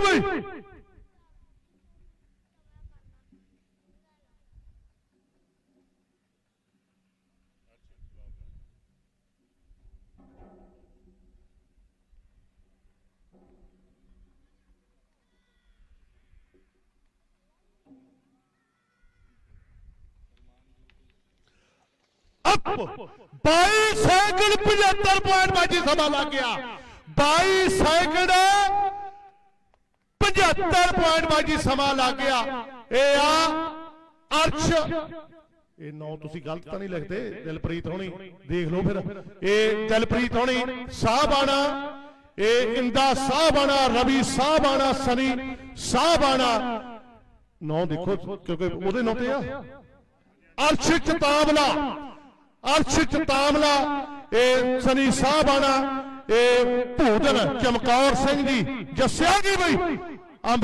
ਬਈ up 22 second 75 point ਬਾਜੀ ਸਮਾਂ ਲੱਗ ਗਿਆ 22 ਸੈਕਿੰਡ 75 ਪੁਆਇੰਟ ਬਾਜੀ ਸਮਾਂ ਲੱਗ ਗਿਆ। ਇਹ ਆ ਅਰਸ਼। ਇਹ ਨੌ ਤੁਸੀਂ ਗਲਤ ਤਾਂ ਨਹੀਂ ਲਿਖਦੇ, ਦਿਲਪ੍ਰੀਤ ਹੋਣੀ। ਦੇਖ ਲਓ ਫਿਰ। ਇਹ ਦਿਲਪ੍ਰੀਤ ਹੋਣੀ, ਸਾਹਬਾਣਾ। ਇਹ ਇੰਦਾ ਸਾਹਬਾਣਾ, ਰਵੀ ਸਾਹਬਾਣਾ, ਸਨੀ ਸਾਹਬਾਣਾ। ਨੌ ਦੇਖੋ, ਕਿਉਂਕਿ ਉਹਦੇ ਨਾਂ ਤੇ ਆ। ਅਰਸ਼ ਚਤਾਵਲਾ। ਅਰਸ਼ ਚਤਾਵਲਾ, ਇਹ ਸਨੀ ਸਾਹਬਾਣਾ, ਇਹ ਭੂਦਨ ਚਮਕੌਰ ਸਿੰਘ ਜੀ। ਜੱਸਿਆ ਜੀ ਬਈ। Um, but